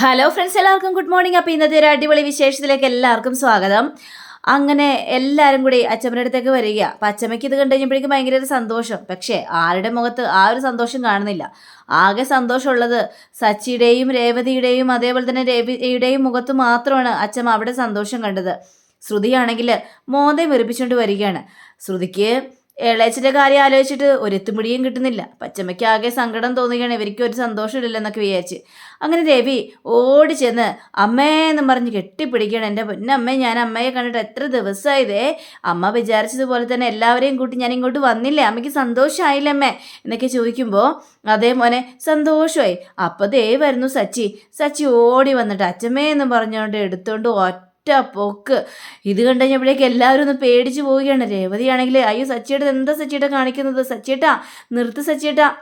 Hello friends എല്ലാവർക്കും good morning അപ്പോൾ ഇന്നത്തെ ഒരു അടിപൊളി വിശേഷത്തിലേക്ക് എല്ലാവർക്കും സ്വാഗതം. അങ്ങനെ എല്ലാവരും കൂടി അച്ഛമ്മയുടെ അടുത്തേക്ക് വരിക. അപ്പം അച്ഛമ്മയ്ക്ക് ഇത് കണ്ടു കഴിഞ്ഞപ്പോഴേക്കും ഭയങ്കര ഒരു സന്തോഷം. പക്ഷേ ആരുടെ മുഖത്ത് ആ ഒരു സന്തോഷം കാണുന്നില്ല. ആകെ സന്തോഷമുള്ളത് സച്ചിയുടെയും രേവതിയുടെയും അതേപോലെ തന്നെ രവിയുടെയും മുഖത്ത് മാത്രമാണ് അച്ഛമ്മ അവിടെ സന്തോഷം കണ്ടത്. ശ്രുതിയാണെങ്കിൽ മോതെ വെറുപ്പിച്ചുകൊണ്ട് വരികയാണ്. ശ്രുതിക്ക് ഇളയച്ചിന്റെ കാര്യം ആലോചിച്ചിട്ട് ഒരു എത്തുമിടിയും കിട്ടുന്നില്ല. പച്ചമ്മയ്ക്ക് ആകെ സങ്കടം തോന്നുകയാണ്. ഇവർക്ക് ഒരു സന്തോഷമില്ലല്ലെന്നൊക്കെ വിചാരിച്ച്. അങ്ങനെ രവി ഓടി ചെന്ന് അമ്മേ എന്ന് പറഞ്ഞ് കെട്ടിപ്പിടിക്കണം എന്റെ പൊന്നമ്മേ ഞാൻ അമ്മയെ കണ്ടിട്ട് എത്ര ദിവസമായതേ. അമ്മ വിചാരിച്ചതുപോലെ തന്നെ എല്ലാവരെയും കൂട്ടി ഞാൻ ഇങ്ങോട്ട് വന്നില്ലേ? അമ്മയ്ക്ക് സന്തോഷമായില്ലേ അമ്മേ? എന്നൊക്കെ ചോദിക്കുമ്പോൾ അതേ മോനെ സന്തോഷമായി. അപ്പോൾ ദേ വരുന്നു സച്ചി. സച്ചി ഓടി വന്നിട്ട് അച്ഛമ്മേ എന്ന് പറഞ്ഞുകൊണ്ട് എടുത്തുകൊണ്ട് ഒറ്റ പൊക്ക്. ഇത് കണ്ടു കഴിഞ്ഞപ്പോഴേക്ക് എല്ലാവരും ഒന്ന് പേടിച്ചു പോവുകയാണ്. രേവതിയാണെങ്കിൽ അയ്യോ സച്ചിയുടെ എന്താ സച്ചിയേട്ട കാണിക്കുന്നത്? സച്ചിയേട്ടാ നിർത്ത് സച്ചിയേട്ടാ.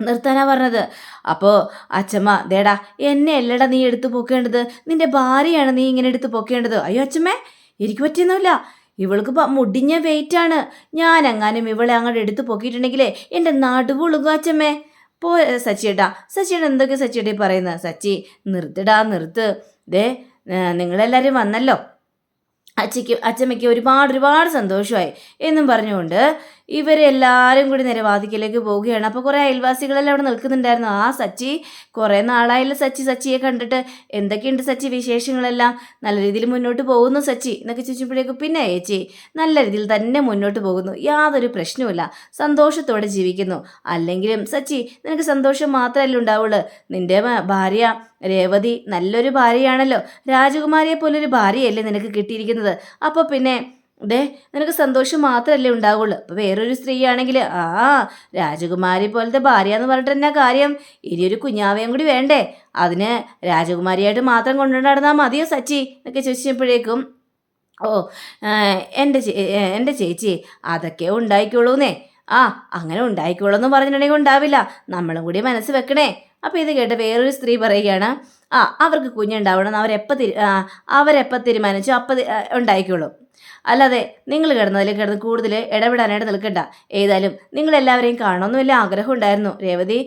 നിർത്താനാ പറഞ്ഞത്. അപ്പോൾ അച്ഛമ്മ ദേടാ എന്നെ അല്ലടാ നീ എടുത്തു പൊക്കേണ്ടത്? നിന്റെ ഭാര്യയാണ് നീ ഇങ്ങനെ എടുത്ത് പൊക്കേണ്ടത്? അയ്യോ അച്ഛമ്മേ എനിക്ക് പറ്റിയൊന്നുമില്ല. ഇവൾക്ക് മുടിഞ്ഞ വെയിറ്റ് ആണ് ഞാൻ എങ്ങാനും ഇവളെ അങ്ങോട്ട് എടുത്ത് പൊക്കിയിട്ടുണ്ടെങ്കിലേ എന്റെ നടുവുളുക അച്ഛമ്മേ പോ സച്ചിയേട്ടാ സച്ചിയേട്ടാ എന്തൊക്കെ സച്ചിയേട്ടാ പറയുന്നത് സച്ചി നിർത്തിടാ നിർത്ത്. ദേ നിങ്ങളെല്ലാവരും വന്നല്ലോ. അച്ചയ്ക്ക് അച്ചമ്മയ്ക്ക് ഒരുപാട് ഒരുപാട് സന്തോഷമായി എന്നും പറഞ്ഞുകൊണ്ട് ഇവരെല്ലാവരും കൂടി നേരെ വാതിക്കലേക്ക് പോവുകയാണ്. അപ്പോൾ കുറേ അയൽവാസികളെല്ലാം അവിടെ നിൽക്കുന്നുണ്ടായിരുന്നു. ആ സച്ചി കുറേ നാളായില്ല സച്ചി. സച്ചിയെ കണ്ടിട്ട് എന്തൊക്കെയുണ്ട് സച്ചി വിശേഷങ്ങളെല്ലാം? നല്ല രീതിയിൽ മുന്നോട്ട് പോകുന്നു സച്ചി എന്നൊക്കെ ചോദിച്ചപ്പോഴേക്കും പിന്നെ ചേച്ചി നല്ല രീതിയിൽ തന്നെ മുന്നോട്ട് പോകുന്നു. യാതൊരു പ്രശ്നവുമില്ല. സന്തോഷത്തോടെ ജീവിക്കുന്നു. അല്ലെങ്കിലും സച്ചി നിനക്ക് സന്തോഷം മാത്രമല്ല ഉണ്ടാവുള്ളൂ. നിന്റെ ഭാര്യ രേവതി നല്ലൊരു ഭാര്യയാണല്ലോ. രാജകുമാരിയെ പോലൊരു ഭാര്യയല്ലേ നിനക്ക് കിട്ടിയിരിക്കുന്നത്. അപ്പോൾ പിന്നെ ദേ നിനക്ക് സന്തോഷം മാത്രമല്ലേ ഉണ്ടാവുള്ളൂ. അപ്പോൾ വേറൊരു സ്ത്രീയാണെങ്കിൽ ആ രാജകുമാരി പോലത്തെ ഭാര്യ എന്ന് പറഞ്ഞിട്ട് എന്നാ കാര്യം? ഇനിയൊരു കുഞ്ഞാവയും കൂടി വേണ്ടേ? അതിന് രാജകുമാരിയായിട്ട് മാത്രം കൊണ്ടുകൊണ്ട് മതിയോ സച്ചി? എന്നൊക്കെ ചോദിച്ചപ്പോഴേക്കും ഓ എന്റെ എന്റെ ചേച്ചി അതൊക്കെ ഉണ്ടായിക്കോളൂന്നേ. ആ അങ്ങനെ ഉണ്ടായിക്കോളൂ എന്ന് പറഞ്ഞിട്ടുണ്ടെങ്കിൽ ഉണ്ടാവില്ല. നമ്മളും കൂടി മനസ്സ് വെക്കണേ. അപ്പോൾ ഇത് കേട്ട് വേറൊരു സ്ത്രീ പറയുകയാണ് ആ അവർക്ക് കുഞ്ഞുണ്ടാവണം അവരെപ്പോൾ തിരി അവരെപ്പോൾ തീരുമാനിച്ചു അപ്പം ഉണ്ടായിക്കോളും. അല്ലാതെ നിങ്ങൾ കിടന്നതിൽ കിടന്ന് കൂടുതൽ ഇടപെടാനായിട്ട് നിൽക്കണ്ട. ഏതായാലും നിങ്ങളെല്ലാവരെയും കാണണമെന്ന് ആഗ്രഹം ഉണ്ടായിരുന്നു. രേവതി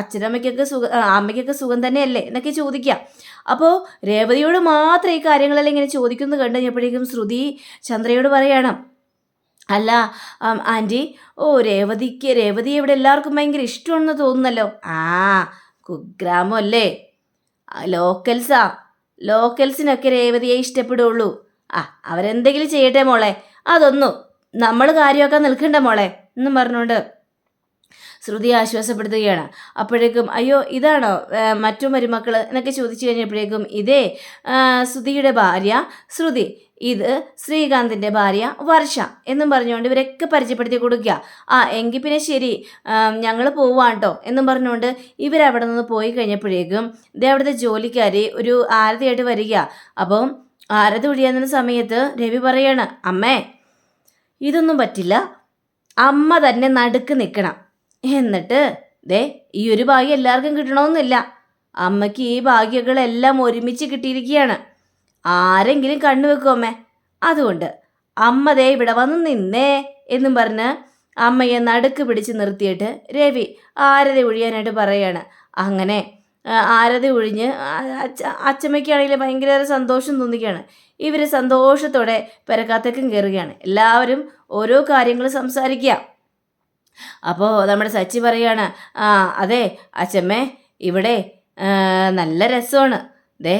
അച്ഛനമ്മയ്ക്കൊക്കെ സുഖ അമ്മയ്ക്കൊക്കെ സുഖം തന്നെയല്ലേ എന്നൊക്കെ ചോദിക്കാം അപ്പോൾ രേവതിയോട് മാത്രം ഈ കാര്യങ്ങളെല്ലാം ഇങ്ങനെ ചോദിക്കുന്നത് കണ്ടു കഴിഞ്ഞപ്പോഴേക്കും ശ്രുതി ചന്ദ്രയോട് പറയണം അല്ല ആന്റി ഓ രേവതിക്ക് രേവതി ഇവിടെ എല്ലാവർക്കും ഭയങ്കര ഇഷ്ടമാണെന്ന് തോന്നുന്നല്ലോ. ആ കുഗ്രാമം അല്ലേ ലോക്കൽസാ ലോക്കൽസിനൊക്കെ രേവതിയെ ഇഷ്ടപ്പെടുള്ളൂ. ആ അവരെന്തെങ്കിലും ചെയ്യട്ടെ മോളെ. അതൊന്നു നമ്മൾ കാര്യമൊക്കെ നിൽക്കണ്ട മോളെ എന്നും പറഞ്ഞുകൊണ്ട് ശ്രുതി ആശ്വാസപ്പെടുത്തുകയാണ്. അപ്പോഴേക്കും അയ്യോ ഇതാണോ? മറ്റു മരുമക്കൾ എന്നൊക്കെ ചോദിച്ചു കഴിഞ്ഞപ്പോഴേക്കും ഇതേ ശ്രുതിയുടെ ഭാര്യ ശ്രുതി ഇത് ശ്രീകാന്തിന്റെ ഭാര്യ വർഷ എന്നും പറഞ്ഞുകൊണ്ട് ഇവരൊക്കെ പരിചയപ്പെടുത്തി കൊടുക്കുക. ആ എങ്കിൽ പിന്നെ ശരി ഞങ്ങൾ പോവാം കേട്ടോ എന്നും പറഞ്ഞുകൊണ്ട് ഇവരവിടെ നിന്ന് പോയി കഴിഞ്ഞപ്പോഴേക്കും ഇത് അവിടുത്തെ ജോലിക്കാരി ഒരു ആരതിയായിട്ട് വരിക. അപ്പം ആരതി ഒഴിയാകുന്ന സമയത്ത് രവി പറയാണ് അമ്മേ ഇതൊന്നും പറ്റില്ല. അമ്മ തന്നെ നടുക്ക് നിൽക്കണം. എന്നിട്ട് ദേ ഈ ഒരു ഭാഗ്യം എല്ലാവർക്കും കിട്ടണമെന്നില്ല. അമ്മയ്ക്ക് ഈ ഭാഗ്യങ്ങളെല്ലാം ഒരുമിച്ച് കിട്ടിയിരിക്കുകയാണ്. ആരെങ്കിലും കണ്ണു വെക്കും അമ്മേ. അതുകൊണ്ട് അമ്മ ദേ ഇവിടെ വന്ന് നിന്നേ എന്നും പറഞ്ഞ് അമ്മയെ നടുക്ക് പിടിച്ച് നിർത്തിയിട്ട് രവി ആരതി ഒഴിയാനായിട്ട് പറയാണ്. അങ്ങനെ ആരതി ഒഴിഞ്ഞ് അച്ഛമ്മയ്ക്കാണെങ്കിൽ ഭയങ്കര സന്തോഷം തോന്നിക്കുകയാണ്. ഇവർ സന്തോഷത്തോടെ പെരക്കാത്തേക്കും കയറുകയാണ്. എല്ലാവരും ഓരോ കാര്യങ്ങൾ സംസാരിക്കുക. അപ്പോൾ നമ്മുടെ സച്ചി പറയാണ് ആ അതെ അച്ഛമ്മേ ഇവിടെ നല്ല രസമാണ്. ദേ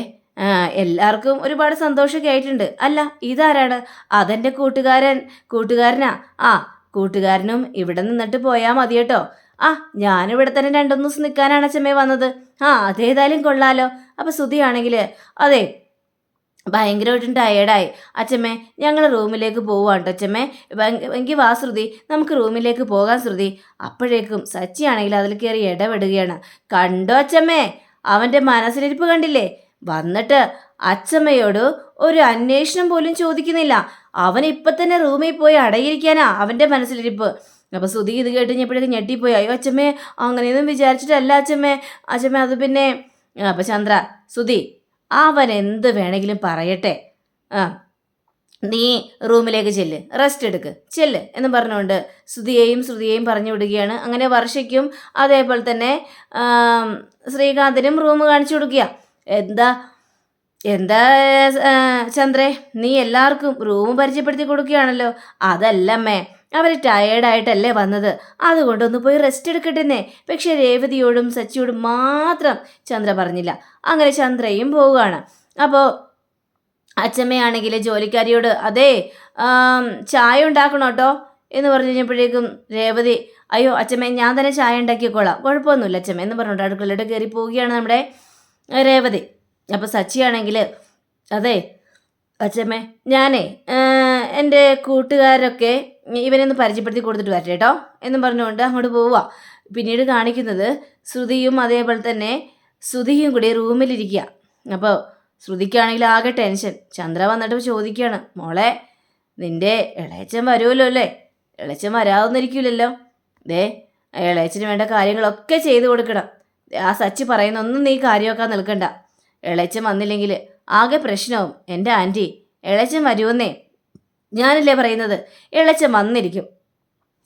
എല്ലാവർക്കും ഒരുപാട് സന്തോഷമൊക്കെ ആയിട്ടുണ്ട്. അല്ല ഇതാരാണ്? അതെന്റെ കൂട്ടുകാരൻ കൂട്ടുകാരനാ? ആ കൂട്ടുകാരനും ഇവിടെ നിന്നിട്ട് പോയാൽ മതി കേട്ടോ. ആ ഞാനിവിടെ തന്നെ രണ്ടു ദിവസം നിൽക്കാനാണ് അച്ഛമ്മേ വന്നത്. ആ അതേതായാലും കൊള്ളാലോ. അപ്പോൾ സുധിയാണെങ്കിൽ അതെ ഭയങ്കരമായിട്ടും ടയേർഡായി അച്ഛമ്മേ ഞങ്ങൾ റൂമിലേക്ക് പോവാണ് കേട്ടോ അച്ഛമ്മേ എങ്കിൽ വാ ശ്രുതി നമുക്ക് റൂമിലേക്ക് പോകാൻ ശ്രുതി. അപ്പോഴേക്കും സച്ചിയാണെങ്കിൽ അതിൽ കയറി ഇടപെടുകയാണ്. കണ്ടോ അച്ഛമ്മേ അവന്റെ മനസ്സിലിരിപ്പ് കണ്ടില്ലേ? വന്നിട്ട് അച്ഛമ്മയോട് ഒരു അന്വേഷണം പോലും ചോദിക്കുന്നില്ല. അവൻ ഇപ്പം തന്നെ റൂമിൽ പോയി അടയിരിക്കാനാ അവന്റെ മനസ്സിലിരിപ്പ്. അപ്പോൾ ശ്രുതി ഇത് കേട്ട് കഴിഞ്ഞപ്പോഴേക്കും ഞെട്ടിപ്പോയി. അയ്യോ അച്ഛമ്മേ അങ്ങനെയൊന്നും വിചാരിച്ചിട്ടല്ല അച്ഛമ്മേ അച്ഛമ്മേ അത് പിന്നെ അപ്പോൾ ചന്ദ്ര സുധി അവൻ എന്ത് വേണമെങ്കിലും പറയട്ടെ. ആ നീ റൂമിലേക്ക് ചെല്ല്. റെസ്റ്റ് എടുക്ക്. ചെല്ല് എന്ന് പറഞ്ഞുകൊണ്ട് ശ്രുതിയെയും ശ്രുതിയെയും പറഞ്ഞു വിടുകയാണ്. അങ്ങനെ വർഷയ്ക്കും അതേപോലെ തന്നെ ശ്രീകാന്തിനും റൂം കാണിച്ചു കൊടുക്കുക. എന്താ? എന്താ ചന്ദ്രെ നീ എല്ലാവർക്കും റൂം പരിചയപ്പെടുത്തി കൊടുക്കുകയാണല്ലോ. അതല്ലമ്മേ അവർ ടയേർഡായിട്ടല്ലേ വന്നത്. അതുകൊണ്ട് ഒന്ന് പോയി റെസ്റ്റ് എടുക്കട്ടെന്നേ. പക്ഷേ രേവതിയോടും സച്ചിയോടും മാത്രം ചന്ദ്ര പറഞ്ഞില്ല. അങ്ങനെ ചന്ദ്രയും പോവുകയാണ്. അപ്പോൾ അച്ഛമ്മയാണെങ്കിൽ ജോലിക്കാരിയോട് അതെ ചായ ഉണ്ടാക്കണം കേട്ടോ എന്ന് പറഞ്ഞു കഴിഞ്ഞപ്പോഴേക്കും രേവതി അയ്യോ അച്ഛമ്മ ഞാൻ തന്നെ ചായ ഉണ്ടാക്കിക്കോളാം. കുഴപ്പമൊന്നുമില്ല അച്ഛമ്മ എന്ന് പറഞ്ഞിട്ട് അടുക്കളയുടെ കയറി പോവുകയാണ് നമ്മുടെ രേവതി. അപ്പോൾ സച്ചിയാണെങ്കിൽ അതെ അച്ഛമ്മേ ഞാനേ എന്റെ കൂട്ടുകാരൊക്കെ ഇവനൊന്ന് പരിചയപ്പെടുത്തി കൊടുത്തിട്ട് വരട്ടെ കേട്ടോ എന്നും പറഞ്ഞുകൊണ്ട് അങ്ങോട്ട് പോവുക പിന്നീട് കാണിക്കുന്നത് ശ്രുതിയും അതേപോലെ തന്നെ ശ്രുതിയും കൂടി റൂമിലിരിക്കുക അപ്പോൾ ശ്രുതിക്കാണെങ്കിൽ ആകെ ടെൻഷൻ. ചന്ദ്ര വന്നിട്ട് ചോദിക്കുകയാണ് മോളെ നിന്റെ ഇളയച്ചൻ വരുമല്ലോ അല്ലേ? ഇളയച്ചൻ വരാവുന്നിരിക്കില്ലല്ലോ ദേ ഇളയച്ചന് വേണ്ട കാര്യങ്ങളൊക്കെ ചെയ്തു കൊടുക്കണം. ആ സച്ചി പറയുന്ന ഒന്നും നീ കാര്യമൊക്കെ നിൽക്കണ്ട. ഇളയച്ചൻ വന്നില്ലെങ്കിൽ ആകെ പ്രശ്നവും എന്റെ ആന്റി ഇളയച്ചൻ വരുമെന്നേ. ഞാനല്ലേ പറയുന്നത്? ഇളയച്ചൻ വന്നിരിക്കും.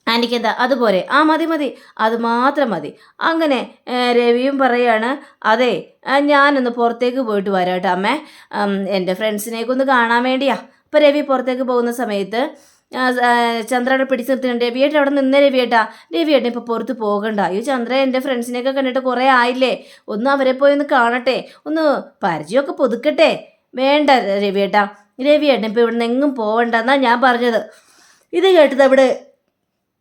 ആന്റിക്ക് എന്താ? അതുപോലെ. ആ മതി മതി. അത് മാത്രം മതി. അങ്ങനെ രവിയും പറയാണ് അതെ ഞാനൊന്ന് പുറത്തേക്ക് പോയിട്ട് വരാട്ടോ അമ്മേ. എന്റെ ഫ്രണ്ട്സിനെയൊക്കെ ഒന്ന് കാണാൻ വേണ്ടിയാ. അപ്പോൾ രവി പുറത്തേക്ക് പോകുന്ന സമയത്ത് ആ, പിടിച്ചു നിർത്തുന്നുണ്ട് രവിയേട്ടൻ അവിടെ നിന്നേ രവിയേട്ടാ. രവിയേട്ടൻ ഇപ്പോൾ പുറത്ത് പോകണ്ട. അയ്യോ ചന്ദ്ര എന്റെ ഫ്രണ്ട്സിനെയൊക്കെ കണ്ടിട്ട് കുറേ ആയില്ലേ? ഒന്ന് അവരെ പോയി ഒന്ന് കാണട്ടെ. ഒന്ന് പരിചയമൊക്കെ പുതുക്കട്ടെ. വേണ്ട രവിയേട്ടാ. രവിയേട്ടൻ ഇപ്പോൾ ഇവിടെ നിന്ന് എങ്ങും പോകണ്ട എന്നാണ് ഞാൻ പറഞ്ഞത്. ഇത് കേട്ടത് അവിടെ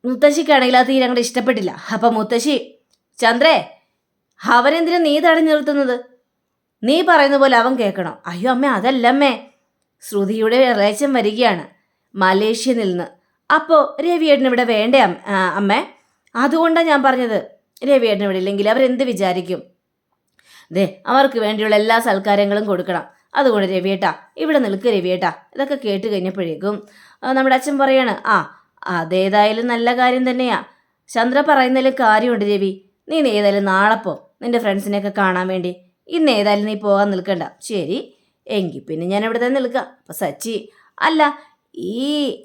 മുത്തശ്ശിക്കാണെങ്കിൽ അത് തീരെ ഇഷ്ടപ്പെട്ടില്ല. അപ്പം മുത്തശ്ശി ചന്ദ്രേ അവനെന്തിനാ നീ തടഞ്ഞു നിർത്തുന്നത്? നീ പറയുന്ന പോലെ അവൻ കേൾക്കണം. അയ്യോ അമ്മ അതല്ലമ്മേ ശ്രുതിയുടെ ഇളയച്ചൻ വരികയാണ്. മലേഷ്യയിൽ നിന്ന്. അപ്പോൾ രവിയേട്ടൻ ഇവിടെ വേണ്ടേ അമ്മ? അതുകൊണ്ടാണ് ഞാൻ പറഞ്ഞത്. രവിയേട്ടൻ ഇവിടെ ഇല്ലെങ്കിൽ അവരെന്ത് വിചാരിക്കും? ദേ അവർക്ക് വേണ്ടിയുള്ള എല്ലാ സൽക്കാരങ്ങളും കൊടുക്കണം. അതുകൊണ്ട് രവിയേട്ടാ ഇവിടെ നിൽക്ക് രവിയേട്ടാ ഇതൊക്കെ കേട്ട് കഴിഞ്ഞപ്പോഴേക്കും നമ്മുടെ അച്ഛൻ പറയാണ് ആ അതേതായാലും നല്ല കാര്യം തന്നെയാ. ചന്ദ്ര പറയുന്നതിൽ കാര്യമുണ്ട് രവി. നീ ഏതായാലും നാളെ പോ. നിന്റെ ഫ്രണ്ട്സിനെയൊക്കെ കാണാൻ വേണ്ടി. ഇന്ന് ഏതായാലും നീ പോകാൻ നിൽക്കണ്ട. ശരി എങ്കിൽ പിന്നെ ഞാൻ ഇവിടെ തന്നെ നിൽക്കാം. അപ്പം സച്ചി അല്ല ഈ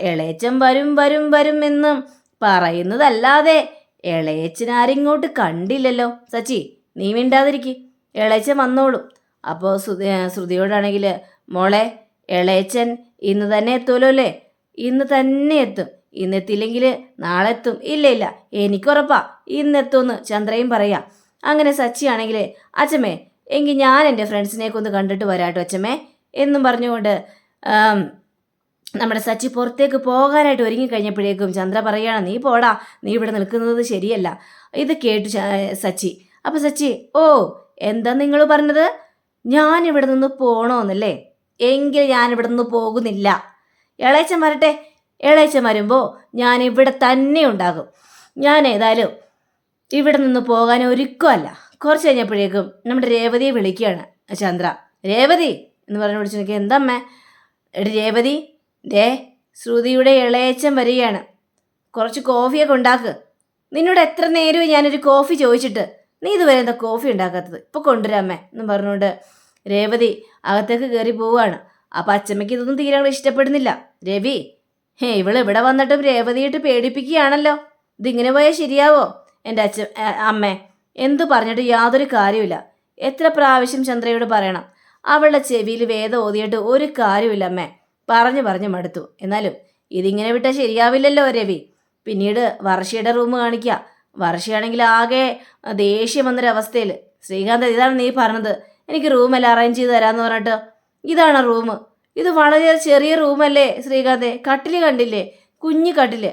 ഇളയച്ചൻ വരും വരും വരും എന്നും പറയുന്നതല്ലാതെ ഇളയച്ചനാരിങ്ങോട്ട് കണ്ടില്ലല്ലോ. സച്ചി നീ മിണ്ടാതിരിക്ക്. ഇളയച്ചൻ വന്നോളും. അപ്പോൾ ശ്രുതി ശ്രുതിയോടാണെങ്കിൽ മോളെ ഇളയച്ചൻ ഇന്ന് തന്നെ എത്തുമല്ലോ അല്ലേ? ഇന്ന് തന്നെ എത്തും. ഇന്നെത്തില്ലെങ്കിൽ നാളെ എത്തും. ഇല്ല ഇല്ല. എനിക്കുറപ്പാ. ഇന്നെത്തുമെന്ന് ചന്ദ്രയും പറയാം. അങ്ങനെ സച്ചിയാണെങ്കിൽ അച്ഛമ്മേ എങ്കിൽ ഞാൻ എന്റെ ഫ്രണ്ട്സിനെയൊക്കെ ഒന്ന് കണ്ടിട്ട് വരാട്ടോ അച്ഛമ്മേ എന്നും പറഞ്ഞുകൊണ്ട് നമ്മുടെ സച്ചി പുറത്തേക്ക് പോകാനായിട്ട് ഒരുങ്ങി കഴിഞ്ഞപ്പോഴേക്കും ചന്ദ്ര പറയുകയാണ് നീ പോടാ നീ ഇവിടെ നിൽക്കുന്നത് ശരിയല്ല. ഇത് കേട്ടു സച്ചി. അപ്പം സച്ചി ഓ എന്താ നിങ്ങൾ പറഞ്ഞത്? ഞാൻ ഇവിടെ നിന്ന് പോകണമെന്നല്ലേ എങ്കിൽ ഞാൻ ഇവിടെ നിന്ന് പോകുന്നില്ല. ഇളയച്ചൻ വരട്ടെ. ഇളയച്ചൻ വരുമ്പോൾ ഞാൻ ഇവിടെ തന്നെ ഉണ്ടാകും. ഞാൻ ഏതായാലും ഇവിടെ നിന്ന് പോകാൻ ഒരുക്കമല്ല. കുറച്ച് കഴിഞ്ഞപ്പോഴേക്കും നമ്മുടെ രേവതിയെ വിളിക്കുകയാണ് ചന്ദ്ര. രേവതി എന്ന് പറഞ്ഞു വിളിച്ചു നോക്കിയാൽ എന്താ അമ്മേ? എടി രേവതി ദേ ശ്രുതിയുടെ ഇളയച്ചൻ വരികയാണ്. കുറച്ച് കോഫിയൊക്കെ ഉണ്ടാക്ക്. നിന്നോട് എത്ര നേരവും ഞാനൊരു കോഫി ചോദിച്ചിട്ട് നീ ഇതുവരെ എന്താ കോഫി ഉണ്ടാക്കാത്തത്? ഇപ്പോൾ കൊണ്ടുവരാമേ എന്ന് പറഞ്ഞുകൊണ്ട് രേവതി അകത്തേക്ക് കയറി പോവുകയാണ്. അപ്പം അച്ചമ്മയ്ക്ക് ഇതൊന്നും തീരെ ഇഷ്ടപ്പെടുന്നില്ല. രവി ഹേ ഇവൾ ഇവിടെ വന്നിട്ടും രേവതിയിട്ട് പേടിപ്പിക്കുകയാണല്ലോ. ഇതിങ്ങനെ പോയാൽ ശരിയാവോ? എന്റെ അച്ഛൻ ആ, അമ്മേ എന്തു പറഞ്ഞിട്ട് യാതൊരു കാര്യമില്ല എത്ര പ്രാവശ്യം ചന്ദ്രയോട് പറയണം? അവളുടെ ചെവിയിൽ വേദം ഓതിയിട്ട് ഒരു കാര്യമില്ല അമ്മേ പറഞ്ഞു പറഞ്ഞു മടുത്തു. എന്നാലും ഇതിങ്ങനെ വിട്ടാൽ ശരിയാവില്ലല്ലോ രവി. പിന്നീട് വർഷയുടെ റൂം കാണിക്കുക വർഷയാണെങ്കിൽ ആകെ ദേഷ്യം വന്നൊരവസ്ഥയിൽ ശ്രീകാന്ത് ഇതാണ് നീ പറഞ്ഞത്. എനിക്ക് റൂമെല്ലാം അറേഞ്ച് ചെയ്ത് തരാമെന്ന് പറഞ്ഞിട്ട്. ഇതാണ് റൂം. ഇത് വളരെ ചെറിയ റൂമല്ലേ ശ്രീകാന്തെ. കട്ടിൽ കണ്ടില്ലേ? കുഞ്ഞു കട്ടിൽ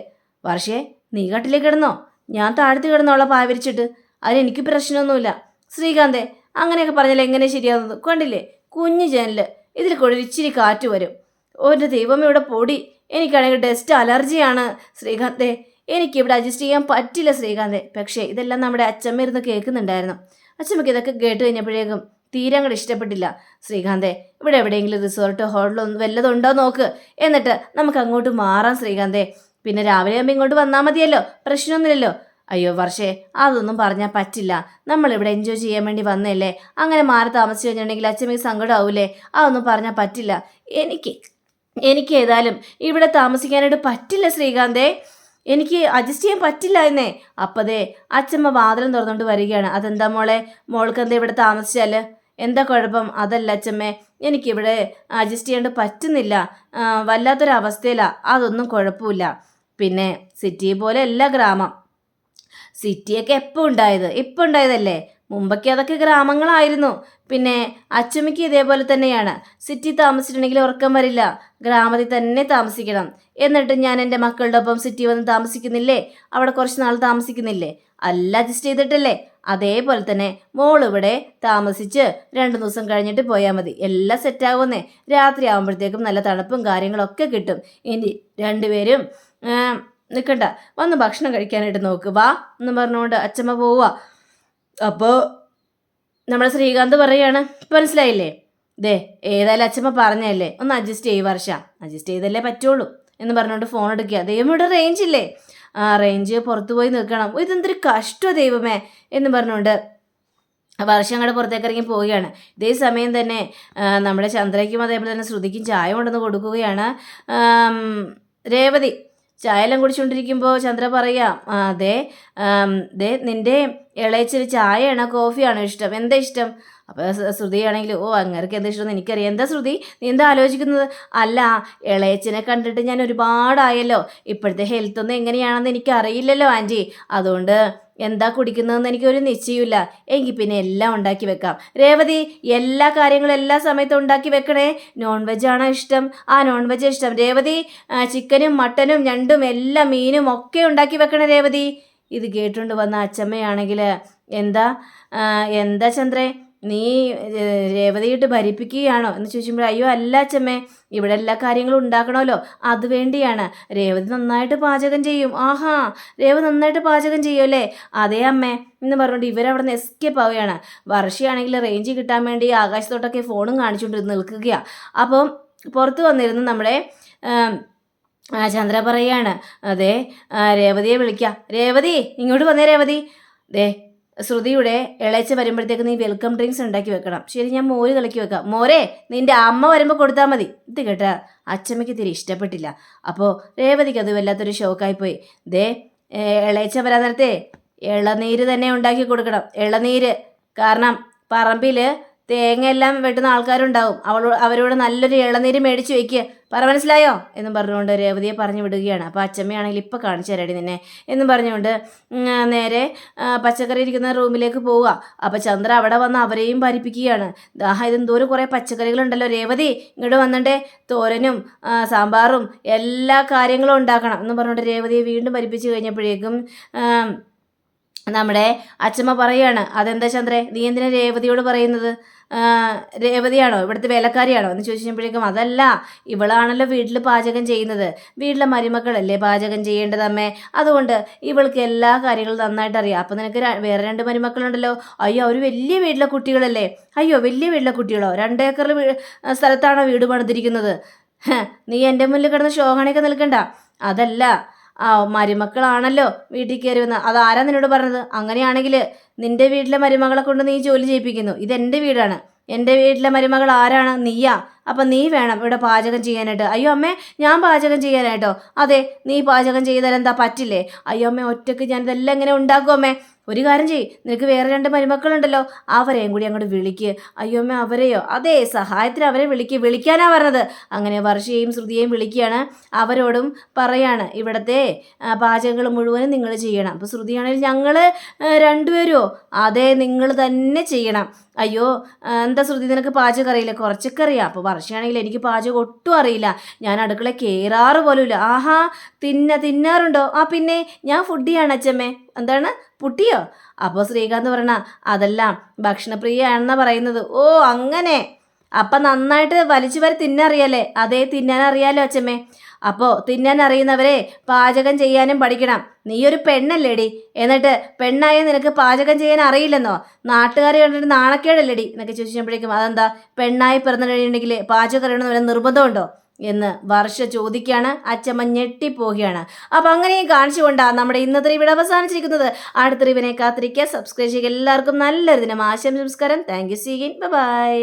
വർഷേ നീ കട്ടിലേ കിടന്നോ? ഞാൻ താഴ്ത്തി പാവരിച്ചിട്ട്? പാവിരിച്ചിട്ട് അതിനെനിക്ക് പ്രശ്നമൊന്നുമില്ല. ശ്രീകാന്തെ അങ്ങനെയൊക്കെ പറഞ്ഞാൽ എങ്ങനെ ശരിയാവുന്നത്? കണ്ടില്ലേ? കുഞ്ഞു ജനൽ. ഇതിൽ കൂടെ ഇച്ചിരി കാറ്റ് വരും. ഒരു ദൈവം ഇവിടെ പൊടി. എനിക്കാണെങ്കിൽ ഡസ്റ്റ് അലർജിയാണ് ശ്രീകാന്തെ. എനിക്കിവിടെ അഡ്ജസ്റ്റ് ചെയ്യാൻ പറ്റില്ല ശ്രീകാന്തെ. പക്ഷേ ഇതെല്ലാം നമ്മുടെ അച്ഛമ്മ ഇരുന്ന് കേൾക്കുന്നുണ്ടായിരുന്നു. അച്ഛമ്മയ്ക്ക് ഇതൊക്കെ കേട്ട് കഴിഞ്ഞപ്പോഴേക്കും തീരെ അങ്ങോട്ട് ഇഷ്ടപ്പെട്ടില്ല. ശ്രീകാന്തെ ഇവിടെ എവിടെയെങ്കിലും റിസോർട്ട് ഹോട്ടലോ ഒന്നും വല്ലതും നോക്ക്. എന്നിട്ട് നമുക്ക് അങ്ങോട്ട് മാറാം ശ്രീകാന്തെ. പിന്നെ രാവിലെ ആകുമ്പോൾ ഇങ്ങോട്ട് വന്നാൽ മതിയല്ലോ. പ്രശ്നമൊന്നുമില്ലല്ലോ. അയ്യോ വർഷേ അതൊന്നും പറഞ്ഞാൽ പറ്റില്ല. നമ്മളിവിടെ എൻജോയ് ചെയ്യാൻ വേണ്ടി വന്നല്ലേ അങ്ങനെ മാറി താമസിച്ചു കഴിഞ്ഞിട്ടുണ്ടെങ്കിൽ അച്ഛമ്മയ്ക്ക് സങ്കടമാവൂലേ അതൊന്നും പറഞ്ഞാൽ പറ്റില്ല. എനിക്ക് എനിക്ക് ഏതായാലും ഇവിടെ താമസിക്കാനായിട്ട് പറ്റില്ല ശ്രീകാന്തേ. എനിക്ക് അഡ്ജസ്റ്റ് ചെയ്യാൻ പറ്റില്ല എന്നേ. അപ്പതേ അച്ഛമ്മ വാതിലും തുറന്നുകൊണ്ട് വരികയാണ്. അതെന്താ മോളെ? മോൾക്ക് എന്താ ഇവിടെ താമസിച്ചാൽ എന്താ കുഴപ്പം? അതല്ല അച്ഛമ്മേ എനിക്കിവിടെ അഡ്ജസ്റ്റ് ചെയ്യാണ്ട് പറ്റുന്നില്ല. വല്ലാത്തൊരവസ്ഥയിലാണ് അതൊന്നും കുഴപ്പമില്ല. പിന്നെ സിറ്റി പോലെ എല്ലാ ഗ്രാമം. സിറ്റിയൊക്കെ എപ്പോൾ ഉണ്ടായത്? ഇപ്പം ഉണ്ടായതല്ലേ? മുമ്പൊക്കെ അതൊക്കെ ഗ്രാമങ്ങളായിരുന്നു. പിന്നെ അച്ചമ്മയ്ക്ക് ഇതേപോലെ തന്നെയാണ്. സിറ്റി താമസിച്ചിട്ടുണ്ടെങ്കിൽ ഉറക്കം വരില്ല. ഗ്രാമത്തിൽ തന്നെ താമസിക്കണം. എന്നിട്ട് ഞാൻ എന്റെ മക്കളുടെ ഒപ്പം സിറ്റി വന്ന് താമസിക്കുന്നില്ലേ? അവിടെ കുറച്ച് നാൾ താമസിക്കുന്നില്ലേ? അല്ല അഡ്ജസ്റ്റ് ചെയ്തിട്ടല്ലേ? അതേപോലെ തന്നെ മോൾ ഇവിടെ താമസിച്ച് രണ്ട് ദിവസം കഴിഞ്ഞിട്ട് പോയാൽ മതി. എല്ലാം സെറ്റാകുമെന്നേ രാത്രി ആകുമ്പോഴത്തേക്കും നല്ല തണുപ്പും കാര്യങ്ങളൊക്കെ കിട്ടും. ഇനി രണ്ടുപേരും നിൽക്കണ്ട വന്ന് ഭക്ഷണം കഴിക്കാനായിട്ട് നോക്ക്. വാ എന്ന് പറഞ്ഞുകൊണ്ട് അച്ഛമ്മ പോവുക അപ്പോൾ നമ്മുടെ ശ്രീകാന്ത് പറയാണ് മനസ്സിലായില്ലേ? ദേ ഏതായാലും അച്ഛമ്മ പറഞ്ഞല്ലേ ഒന്ന് അഡ്ജസ്റ്റ് ചെയ്യ് വർഷ. അഡ്ജസ്റ്റ് ചെയ്തല്ലേ പറ്റുള്ളൂ എന്ന് പറഞ്ഞുകൊണ്ട് ഫോൺ എടുക്കുക. ദൈവം ഇവിടെ റേഞ്ച് ഇല്ലേ? ആ റേഞ്ച് പുറത്തു പോയി നിൽക്കണം. ഇതെന്തൊരു കഷ്ടമോ ദൈവമേ എന്ന് പറഞ്ഞുകൊണ്ട് വർഷം അങ്ങോട്ട് പുറത്തേക്ക് ഇറങ്ങി പോവുകയാണ്. ഇതേ സമയം തന്നെ നമ്മുടെ ചന്ദ്രയ്ക്കും അതേപോലെ തന്നെ ശ്രുതിക്കും ചായ കൊണ്ടുവന്ന് കൊടുക്കുകയാണ്. രേവതി. ചായ എല്ലാം കുടിച്ചുകൊണ്ടിരിക്കുമ്പോൾ ചന്ദ്ര പറയാം "ആ, അതെ ദേ നിന്റെ ഇളയച്ചൊരു ചായയാണോ? കോഫിയാണോ ഇഷ്ടം? എന്താ ഇഷ്ടം? അപ്പോൾ ശ്രുതിയാണെങ്കിൽ ഓ അങ്ങനെയൊക്കെ എന്താ ഇഷ്ടം എന്ന് എനിക്കറിയാം. എന്താ ശ്രുതി? നീ എന്താ ആലോചിക്കുന്നത്? അല്ല ഇളയച്ചിനെ കണ്ടിട്ട് ഞാൻ ഒരുപാടായല്ലോ. ഇപ്പോഴത്തെ ഹെൽത്ത് ഒന്നും എങ്ങനെയാണെന്ന് എനിക്കറിയില്ലല്ലോ ആന്റി. അതുകൊണ്ട് എന്താ കുടിക്കുന്നതെന്ന് എനിക്കൊരു നിശ്ചയമില്ല എങ്കിൽ പിന്നെ എല്ലാം ഉണ്ടാക്കി വെക്കാം. രേവതി എല്ലാ കാര്യങ്ങളും എല്ലാ സമയത്തും ഉണ്ടാക്കി വെക്കണേ. നോൺ വെജ് ആണോ ഇഷ്ടം? ആ നോൺ വെജ് ഇഷ്ടം. രേവതി ചിക്കനും മട്ടനും ഞണ്ടും എല്ലാ മീനും ഒക്കെ ഉണ്ടാക്കി വെക്കണേ രേവതി. ഇത് കേട്ടുകൊണ്ട് വന്ന അച്ചമ്മയാണെങ്കിൽ എന്താ? എന്താ ചന്ദ്രേ? നീ രേവതിയിട്ട് ഭരിപ്പിക്കുകയാണോ? എന്ന് ചോദിക്കുമ്പോൾ അയ്യോ അല്ല അച്ഛമ്മേ ഇവിടെ എല്ലാ കാര്യങ്ങളും ഉണ്ടാക്കണമല്ലോ. അത് വേണ്ടിയാണ്. രേവതി നന്നായിട്ട് പാചകം ചെയ്യും. ആഹാ രേവതി നന്നായിട്ട് പാചകം ചെയ്യുമല്ലേ അതേ അമ്മേ എന്ന് പറഞ്ഞുകൊണ്ട് ഇവരവിടെ നിന്ന് എസ്കേപ്പ് ആവുകയാണ്. വർഷയാണെങ്കിൽ റേഞ്ച് കിട്ടാൻ വേണ്ടി ആകാശത്തോട്ടൊക്കെ ഫോണും കാണിച്ചുകൊണ്ട് നിൽക്കുകയാണ് അപ്പം പുറത്ത് വന്നിരുന്നു നമ്മുടെ ചന്ദ്ര പറയാണ് അതെ രേവതിയെ വിളിക്കാം. രേവതി ഇങ്ങോട്ട് വന്നേ രേവതി. ദേ ശ്രുതിയുടെ ഇളയച്ച വരുമ്പോഴത്തേക്ക് നീ വെൽക്കം ഡ്രിങ്ക്സ് ഉണ്ടാക്കി വെക്കണം. ശരി ഞാൻ മോര് കളിക്കി വെക്കാം. മോരെ നിന്റെ അമ്മ വരുമ്പോൾ കൊടുത്താൽ മതി. ഇത് കേട്ടാ അച്ഛമ്മയ്ക്ക് തിരി ഇഷ്ടപ്പെട്ടില്ല. അപ്പോൾ രേവതിക്ക് അത് വല്ലാത്തൊരു ഷോക്കായിപ്പോയി ദേ ഇളയച്ച വരാൻ നേരത്തെ ഇളനീര് തന്നെ ഉണ്ടാക്കി കൊടുക്കണം. ഇളനീര്. കാരണം പറമ്പിൽ തേങ്ങ എല്ലാം വെട്ടുന്ന ആൾക്കാരുണ്ടാവും. അവളോ അവരോട് നല്ലൊരു ഇളനീര് മേടിച്ച് വെക്കുക പറ മനസ്സിലായോ? എന്നും പറഞ്ഞുകൊണ്ട് രേവതിയെ പറഞ്ഞു വിടുകയാണ്. അപ്പോൾ അച്ചമ്മയാണെങ്കിൽ ഇപ്പോൾ കാണിച്ചു തരാടി നിന്നെ എന്നും പറഞ്ഞുകൊണ്ട് നേരെ പച്ചക്കറി ഇരിക്കുന്ന റൂമിലേക്ക് പോവുക. അപ്പോൾ ചന്ദ്ര അവിടെ വന്ന് അവരെയും ഭരിപ്പിക്കുകയാണ് ദാഹ ഇതെന്തോരം കുറേ പച്ചക്കറികളുണ്ടല്ലോ രേവതി. ഇങ്ങോട്ട് വന്നിട്ടേ തോരനും സാമ്പാറും എല്ലാ കാര്യങ്ങളും ഉണ്ടാക്കണം എന്നും പറഞ്ഞുകൊണ്ട് രേവതിയെ വീണ്ടും ഭരിപ്പിച്ച് കഴിഞ്ഞപ്പോഴേക്കും നമ്മുടെ അച്ഛമ്മ പറയാണ് അതെന്താ ചന്ദ്രേ നീ എന്തിനാ രേവതിയോട് പറയുന്നത്? രേവതിയാണോ? ഇവിടുത്തെ വേലക്കാരിയാണോ? എന്ന് ചോദിച്ചപ്പോഴേക്കും അതല്ല ഇവളാണല്ലോ വീട്ടിൽ പാചകം ചെയ്യുന്നത്. വീട്ടിലെ മരുമക്കളല്ലേ പാചകം ചെയ്യേണ്ടത് അമ്മേ? അതുകൊണ്ട് ഇവൾക്ക് എല്ലാ കാര്യങ്ങളും നന്നായിട്ട് അറിയാം. അപ്പം നിനക്ക് വേറെ രണ്ട് മരുമക്കളുണ്ടല്ലോ? അയ്യോ അവർ വലിയ വീട്ടിലെ കുട്ടികളല്ലേ? അയ്യോ വലിയ വീട്ടിലെ കുട്ടികളോ? രണ്ടേക്കറിൽ വീ സ്ഥലത്താണോ വീട് പണിതിരിക്കുന്നത്? നീ എന്റെ മുന്നിൽ കിടന്ന് ശോഭനയൊക്കെ നിൽക്കണ്ട. അതല്ല ആ മരുമക്കളാണല്ലോ വീട്ടിൽ കയറി അത് അതാരാ നിന്നോട് പറഞ്ഞത്? അങ്ങനെയാണെങ്കിൽ നിന്റെ വീട്ടിലെ മരുമകളെ കൊണ്ട് നീ ജോലി ചെയ്യിപ്പിക്കുന്നു. ഇതെന്റെ വീടാണ്. എന്റെ വീട്ടിലെ മരുമകൾ ആരാണ്? നീയാ. അപ്പം നീ വേണം ഇവിടെ പാചകം ചെയ്യാനായിട്ട്. അയ്യോ അമ്മേ ഞാൻ പാചകം ചെയ്യാനായിട്ടോ? അതെ നീ പാചകം ചെയ്താൽ എന്താ പറ്റില്ലേ? അയ്യോ അമ്മേ ഒറ്റയ്ക്ക് ഞാൻ ഇതെല്ലാം എങ്ങനെ ഉണ്ടാക്കും അമ്മേ? ഒരു കാര്യം ചെയ്യ് നിനക്ക് വേറെ രണ്ട് മരുമക്കളുണ്ടല്ലോ. അവരെയും കൂടി അങ്ങോട്ട് വിളിക്ക്. അയ്യോ അമ്മ അവരെയോ? അതെ സഹായത്തിന് അവരെ വിളിക്ക്. വിളിക്കാനാ പറഞ്ഞത്. അങ്ങനെ വർഷയെയും ശ്രുതിയെയും വിളിക്കുകയാണ്. അവരോടും പറയാണ് ഇവിടുത്തെ പാചകങ്ങൾ മുഴുവനും നിങ്ങൾ ചെയ്യണം. അപ്പോൾ ശ്രുതിയാണെങ്കിൽ ഞങ്ങൾ രണ്ടുപേരുമോ അതെ നിങ്ങൾ തന്നെ ചെയ്യണം. അയ്യോ എന്താ ശ്രുതി നിനക്ക് പാചകം അറിയില്ല? കുറച്ചൊക്കെ അറിയാം. അപ്പോൾ വർഷയാണെങ്കിൽ എനിക്ക് പാചകം ഒട്ടും അറിയില്ല. ഞാൻ അടുക്കള കയറാറ് പോലുമില്ല. ആഹാ തിന്ന തിന്നാറുണ്ടോ? ആ പിന്നെ ഞാൻ ഫുഡിയാണ് അച്ഛമ്മേ. എന്താണ്? പുട്ടിയോ? അപ്പോൾ ശ്രീകാന്ത് പറയണ അതെല്ലാം ഭക്ഷണപ്രിയാണെന്നാണ് പറയുന്നത്. ഓ അങ്ങനെ. അപ്പം നന്നായിട്ട് വലിച്ചു വരെ തിന്നറിയാലേ അതേ തിന്നാൻ അറിയാലോ അച്ഛമ്മേ? അപ്പോൾ തിന്നാൻ അറിയുന്നവരെ പാചകം ചെയ്യാനും പഠിക്കണം. നീ ഒരു പെണ്ണല്ലേടി. എന്നിട്ട് പെണ്ണായ നിനക്ക് പാചകം ചെയ്യാൻ അറിയില്ലെന്നോ? നാട്ടുകാരെ കണ്ടിട്ട് നാണക്കേടല്ലേടി? എന്നൊക്കെ ചോദിച്ചപ്പോഴേക്കും അതെന്താ? പെണ്ണായി പിറന്നു കഴിഞ്ഞിട്ടുണ്ടെങ്കിൽ പാചകം അറിയണമെന്ന് വല്ല നിർബന്ധമുണ്ടോ എന്ന് വർഷ ചോദിക്കുകയാണ് അച്ചമ്മ ഞെട്ടിപ്പോവുകയാണ്. അപ്പം അങ്ങനെയും കാണിച്ചുകൊണ്ടാണ് നമ്മുടെ ഇന്നത്തെ ഇവിടെ അവസാനിച്ചിരിക്കുന്നത്. അടുത്ത റിവിനെ കാത്തിരിക്കുക. സബ്സ്ക്രൈബ് ചെയ്യുക. എല്ലാവർക്കും നല്ലൊരു ദിനം. ആശയം നമസ്കാരം. Thank you സീഗിൻ by